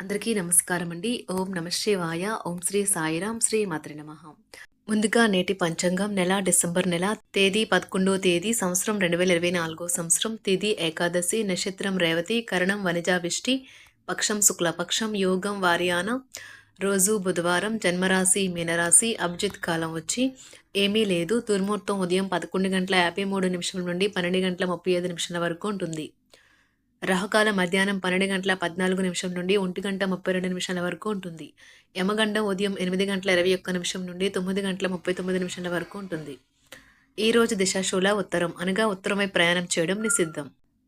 అందరికీ నమస్కారం అండి ఓం నమ శివాయ. ఓం శ్రీ సాయిరాం శ్రీ మాత్రి నమ. ముందుగా నేటి పంచాంగం నెల డిసెంబర్ నెల తేదీ పదకొండో తేదీ సంవత్సరం రెండు వేల ఇరవై నాలుగో సంవత్సరం తిథి ఏకాదశి నక్షత్రం రేవతి కరణం వనిజావిష్టి పక్షం శుక్లపక్షం యోగం వారియాన రోజు బుధవారం జన్మరాశి మీనరాశి అభిజిత్ కాలం వచ్చి ఏమీ లేదు. దుర్ముహూర్తం ఉదయం పదకొండు గంటల యాభై మూడు నిమిషం నుండి పన్నెండు గంటల ముప్పై ఐదు నిమిషాల వరకు ఉంటుంది. రాహుకాలం మధ్యాహ్నం పన్నెండు గంటల పద్నాలుగు నిమిషం నుండి ఒంటి గంట ముప్పై రెండు నిమిషాల వరకు ఉంటుంది. యమగండం ఉదయం ఎనిమిది గంటల ఇరవై ఒక్క నిమిషం నుండి తొమ్మిది గంటల ముప్పై తొమ్మిది నిమిషాల వరకు ఉంటుంది. ఈ రోజు దిశాశూల ఉత్తరం. అనగా ఉత్తరమై ప్రయాణం చేయడం నిషిద్ధం.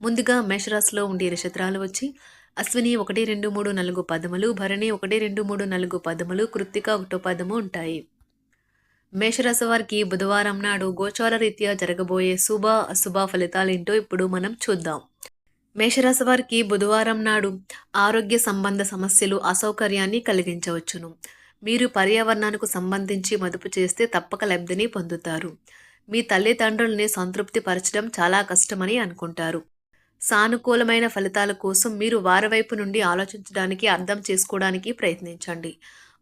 ముందుగా మేషరాశిలో ఉండే నక్షత్రాలు వచ్చి అశ్విని ఒకటి రెండు మూడు నాలుగు పదములు భరణి ఒకటి రెండు మూడు నాలుగు పదములు కృత్తిక ఒకటో పదము ఉంటాయి. మేషరాశి వారికి బుధవారం నాడు గోచార రీత్యా జరగబోయే శుభ అశుభ ఫలితాలేంటో ఇప్పుడు మనం చూద్దాం. మేషరాశి వారికి బుధవారం నాడు ఆరోగ్య సంబంధ సమస్యలు అసౌకర్యాన్ని కలిగించవచ్చును. మీరు పర్యావరణానికి సంబంధించి మదుపు చేస్తే తప్పక లబ్ధిని పొందుతారు. మీ తల్లిదండ్రుల్ని సంతృప్తి పరచడం చాలా కష్టమని అనుకుంటారు. సానుకూలమైన ఫలితాల కోసం మీరు వారి వైపు నుండి ఆలోచించడానికి అర్థం చేసుకోవడానికి ప్రయత్నించండి.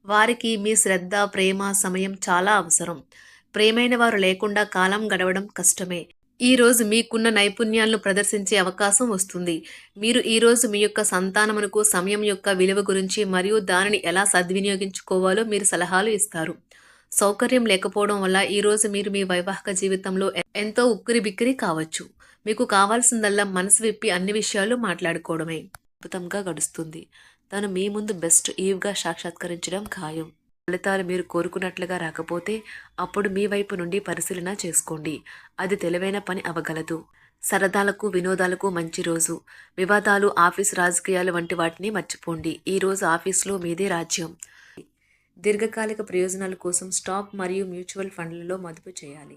వారికి మీ శ్రద్ధ ప్రేమ సమయం చాలా అవసరం. ప్రేమైన వారు లేకుండా కాలం గడవడం కష్టమే. ఈరోజు మీకున్న నైపుణ్యాలను ప్రదర్శించే అవకాశం వస్తుంది. మీరు ఈ రోజు మీ యొక్క సంతానమునకు సమయం యొక్క విలువ గురించి మరియు దానిని ఎలా సద్వినియోగించుకోవాలో మీరు సలహాలు ఇస్తారు. సౌకర్యం లేకపోవడం వల్ల ఈరోజు మీరు మీ వైవాహిక జీవితంలో ఎంతో ఉక్కిరి బిక్కిరి కావచ్చు. మీకు కావాల్సిందల్లా మనసు విప్పి అన్ని విషయాలు మాట్లాడుకోవడమే. అద్భుతంగా గడుస్తుంది. తను మీ ముందు బెస్ట్ ఈవ్గా సాక్షాత్కరించడం ఖాయం. ఫలితాలు మీరు కోరుకున్నట్లుగా రాకపోతే అప్పుడు మీ వైపు నుండి పరిశీలన చేసుకోండి. అది తెలివైన పని అవగలదు. సరదాలకు వినోదాలకు మంచి రోజు. వివాదాలు ఆఫీస్ రాజకీయాలు వంటి వాటిని మర్చిపోండి. ఈ రోజు ఆఫీస్లో మీదే రాజ్యం. దీర్ఘకాలిక ప్రయోజనాల కోసం స్టాక్ మరియు మ్యూచువల్ ఫండ్లలో మదుపు చేయాలి.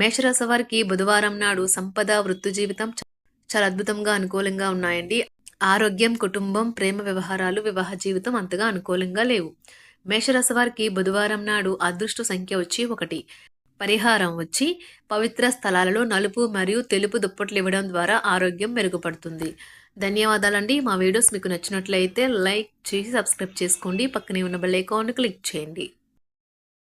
మేషరాశి వారికి బుధవారం నాడు సంపద వృత్తి జీవితం చాలా అద్భుతంగా అనుకూలంగా ఉన్నాయండి. ఆరోగ్యం కుటుంబం ప్రేమ వ్యవహారాలు వివాహ జీవితం అంతగా అనుకూలంగా లేవు. మేషరాశి వారికి బుధవారం నాడు అదృష్ట సంఖ్య వచ్చి ఒకటి. పరిహారం వచ్చి పవిత్ర స్థలాలలో నలుపు మరియు తెలుపు దుప్పట్లు ఇవ్వడం ద్వారా ఆరోగ్యం మెరుగుపడుతుంది. ధన్యవాదాలండి. మా వీడియోస్ మీకు నచ్చినట్లయితే లైక్ చేసి సబ్స్క్రైబ్ చేసుకోండి. పక్కనే ఉన్న బెల్ ఐకాన్ క్లిక్ చేయండి.